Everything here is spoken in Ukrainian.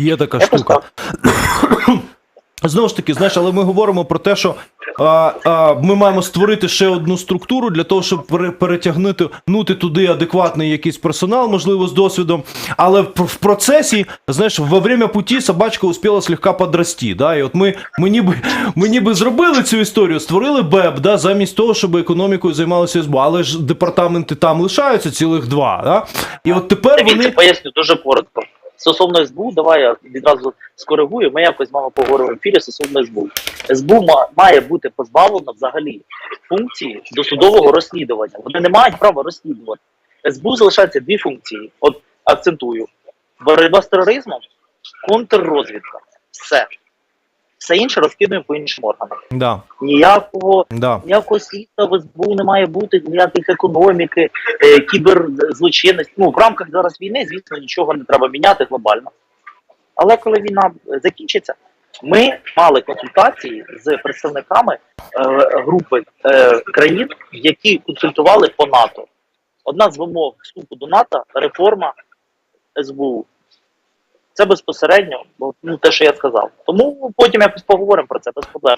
Є така Якось штука. Знову ж таки, знаєш, але ми говоримо про те, що а, а, ми маємо створити ще одну структуру для того, щоб пере- перетягнути нути туди адекватний якийсь персонал, можливо, з досвідом. Але в, процесі, знаєш, во время путі собачка успіла слегка подрасти. Да? І от ми, ми, ніби, ми ніби зробили цю історію, створили БЕБ, да, замість того, щоб економікою займалося СБУ. Але ж департаменти там лишаються цілих два. Да? І от тепер вони. поясню дуже коротко. Стосовно СБУ, давай я відразу скоригую. Ми якось з вами поговоримо в ефірі стосовно СБУ. СБУ ма- має бути позбавлено взагалі функції досудового розслідування. Вони не мають права розслідувати. СБУ залишається дві функції. От акцентую: боротьба з тероризмом, контррозвідка. Все. Все інше розкидаємо по іншим органам. Да, Ніякого да. Ніякого світла в СБУ не має бути, ніяких економіки, е, кіберзлочинності. Ну, в рамках зараз війни, звісно, нічого не треба міняти глобально. Але коли війна е, закінчиться, ми мали консультації з представниками е, групи е, країн, які консультували по НАТО. Одна з вимог вступу до НАТО реформа СБУ. Це безпосередньо, бо, ну, те, що я сказав. Тому потім якось поговоримо про це без проблем.